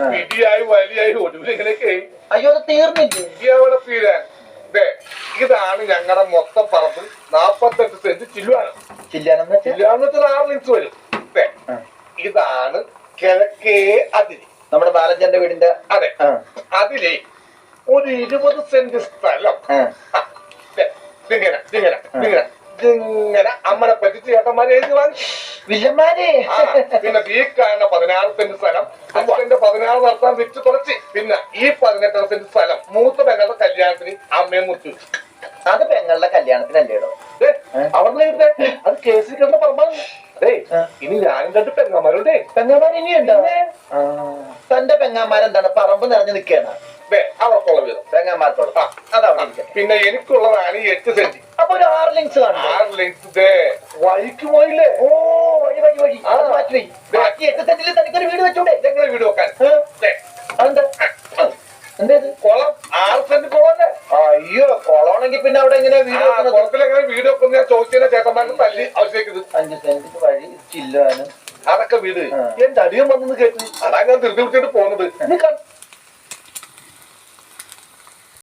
ആ. പിടിയായി വലിയായി ഒടുവിൽ ഇങ്ങനെയൊക്കെ. അയ്യോ അത് തീർന്നില്ലേ? തീരാൻ. ഇതാണ് ഞങ്ങളുടെ മൊത്തം പറമ്പ്. നാപ്പത്തെട്ട് സെന്റ് ചില്ലുവാണ്. ചില്ലുവാന്ന് ആറ് ലിങ്സ് വരും. ഇതാണ് കിഴക്കേ അതിരി നമ്മുടെ ബാലജന്റെ വീടിന്റെ അതെ. അതിലെ ഒരു ഇരുപത് സെന്റ് സ്ഥലം. ഇങ്ങനെ ഇങ്ങനെ ഇതിങ്ങനെ അമ്മനെ പറ്റിച്ച് ചേട്ടന്മാരെ എഴുതി വാങ്ങി. വില്ലന്മാരെ പിന്നെ ഈ കാണുന്ന പതിനാറ് സെന്റ് സ്ഥലം അച്ഛന്റെ പതിനാറ് നടത്താൻ വിറ്റ് തുളച്ച് പിന്നെ ഈ പതിനെട്ടര സെന്റ് സ്ഥലം മൂത്ത പെങ്ങളുടെ കല്യാണത്തിന് അമ്മയെ മുത്തു അത് പെങ്ങളുടെ കല്യാണത്തിനല്ലേടോ അവിടെ അത് കേസിൽ കണ്ട പറമ്പാണ്. അതെ ഇനി ഞാനും രണ്ട് പെങ്ങന്മാരുണ്ട്. പെങ്ങന്മാർ ഇനിയുണ്ടോ. തന്റെ പെങ്ങന്മാരെന്താണ്? പറമ്പ് നിറഞ്ഞു നിൽക്കുകയാണ്. അവർക്കുള്ള വീതം പെങ്ങന്മാർക്കുള്ള. പിന്നെ എനിക്കുള്ളതാണ് എട്ട് സെന്റ്. അപ്പൊ ഒരു ആറ് ലിങ്സ് കാണും ആറ് ദേ. വഴിക്ക് പോയില്ലേ? ഓ വഴി വഴി വഴി. അത് മാറ്റി വഴി ബാക്കി എട്ട് സെന്റിൽ തനിക്കൊരു വീട് വെച്ചൂടെ? ഞങ്ങളെ വീട് വെക്കാൻ. അതെന്താ? എന്തേത് കുളം. ആറ് സെന്റ് കുളമല്ലേ? അയ്യോ കൊളമാണെങ്കിൽ പിന്നെ അവിടെ എങ്ങനെയാ വീട് കുളത്തിൽ വീട് വെക്കുന്ന ഞാൻ ചോദിച്ചതിനെ ചേട്ടന്മാരുടെ തല്ലി ആവശ്യമാക്കുന്നത് അഞ്ച് സെന്റ് വഴി ചില്ലാനും അതൊക്കെ വീട്. എന്റെ അടിയൻ വന്നു കേട്ടു. അതാ ഞാൻ ധൃതി നീ കൺ-